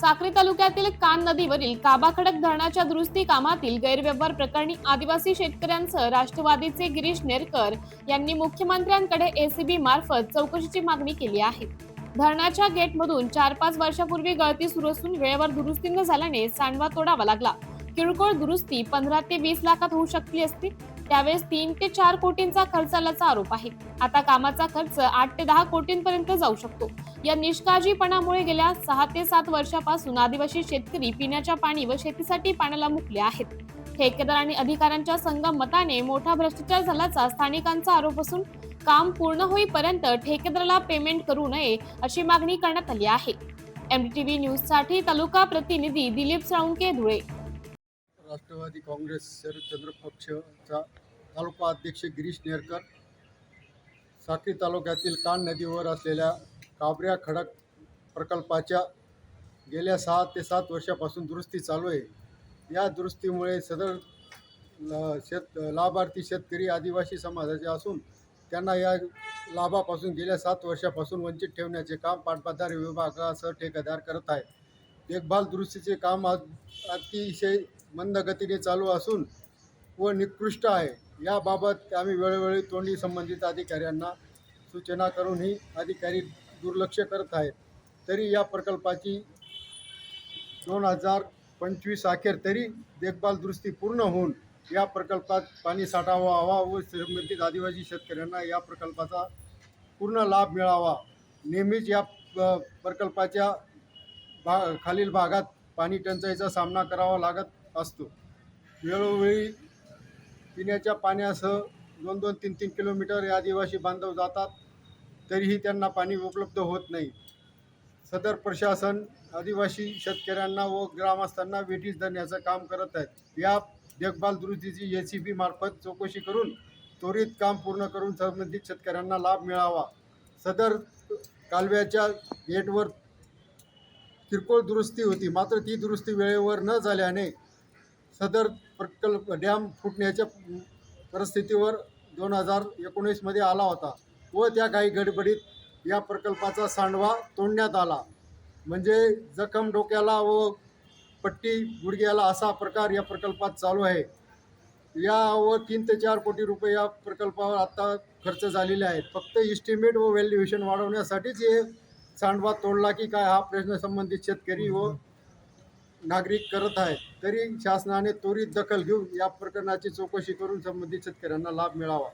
साक्री तालुक्यातील कान नदीवरील काबा खडक धरणाच्या दुरुस्ती कामातील गैरव्यवहार प्रकरणी आदिवासी शेतकऱ्यांसह राष्ट्रवादीचे गिरीश नेरकर यांनी मुख्यमंत्र्यांकडे एसीबी मार्फत चौकशीची मागणी केली आहे. धरणाच्या गेटमधून चार पाच वर्षापूर्वी गळती सुरू असून वेळेवर दुरुस्ती न झाल्याने सांडवा तोडावा लागला. किरकोळ दुरुस्ती पंधरा ते वीस लाखात होऊ शकली असती. त्यावेळेस तीन ते चार कोटींचा खर्च आल्याचा आरोप आहे. आता कामाचा खर्च आठ ते दहा कोटींपर्यंत जाऊ शकतो. या निष्काळजीपणामुळे गेल्या सहा ते सात वर्षापासून आदिवासी शेतकरी पिण्याच्या पाणी व शेतीसाठी पाण्याला मुकले आहेत. ठेकेदार आणि अधिकाऱ्यांच्या संगमताने मोठा भ्रष्टाचार झाल्याचा स्थानिकांचा आरोप असून काम पूर्ण होईपर्यंत ठेकेदाराला पेमेंट करू नये अशी मागणी करण्यात आली आहे. एमटीव्ही न्यूजसाठी तालुका प्रतिनिधी दिलीप साळुंके धुळे. राष्ट्रवादी काँग्रेस शरदचंद्र पक्षचा तालुका अध्यक्ष गिरीश नेरकर साक्री तालुक्यातील कान नदीवर असलेल्या काबऱ्या खडक प्रकल्पाच्या गेल्या सहा ते सात वर्षापासून दुरुस्ती चालू आहे. या दुरुस्तीमुळे सदर शेत लाभार्थी शेतकरी आदिवासी समाजाचे असून त्यांना या लाभापासून गेल्या सात वर्षापासून वंचित ठेवण्याचे काम पाटबंधारे विभागासह ठेकेदार करत आहे देखभाल दुरुस्तीचे काम आज अतिशय मंद गतीने चालू असून व निकृष्ट आहे. याबाबत आम्ही वेळोवेळी तोंडी संबंधित अधिकाऱ्यांना सूचना करूनही अधिकारी दुर्लक्ष करत आहेत. तरी या प्रकल्पाची दोन हजार पंचवीस अखेर तरी देखभाल दुरुस्ती पूर्ण होऊन या प्रकल्पात पाणी साठा व्हावा व संबंधित आदिवासी शेतकऱ्यांना या प्रकल्पाचा पूर्ण लाभ मिळावा. नेहमीच या प- प्रकल्पाच्या भा खालील भागात पाणी टंचाईचा सामना करावा लागत असतो. वेळोवेळी पिण्याच्या पाण्यासह दोन दोन तीन तीन किलोमीटर हे आदिवासी बांधव जातात तरीही त्यांना पाणी उपलब्ध होत नाही. सदर प्रशासन आदिवासी शेतकऱ्यांना व ग्रामस्थांना वेठीस धरण्याचं काम करत आहेत या देखभाल दुरुस्तीची ए सी बी मार्फत चौकशी करून त्वरित काम पूर्ण करून संबंधित शेतकऱ्यांना लाभ मिळावा. सदर कालव्याच्या गेटवर किरकोळ दुरुस्ती होती. मात्र ती दुरुस्ती वेळेवर न झाल्याने सदर प्रकल्प डॅम फुटण्याच्या परिस्थितीवर दोन हजार एकोणीसमध्ये आला होता व त्या काही गडबडीत या प्रकल्पाचा सांडवा तोडण्यात आला. म्हणजे जखम डोक्याला व पट्टी गुडघ्याला असा प्रकार या प्रकल्पात चालू आहे. यावर तीन ते चार कोटी रुपये या प्रकल्पावर आत्ता खर्च झालेले आहेत. फक्त इस्टिमेट व व्हॅल्युएशन वाढवण्यासाठीच हे सांडवा तोडला की काय हा प्रश्न संबंधित शेतकरी व नागरिक करत आहेत. तरी शासनाने त्वरित दखल घेऊन या प्रकरणाची चौकशी करून संबंधित शेतकऱ्यांना लाभ मिळावा.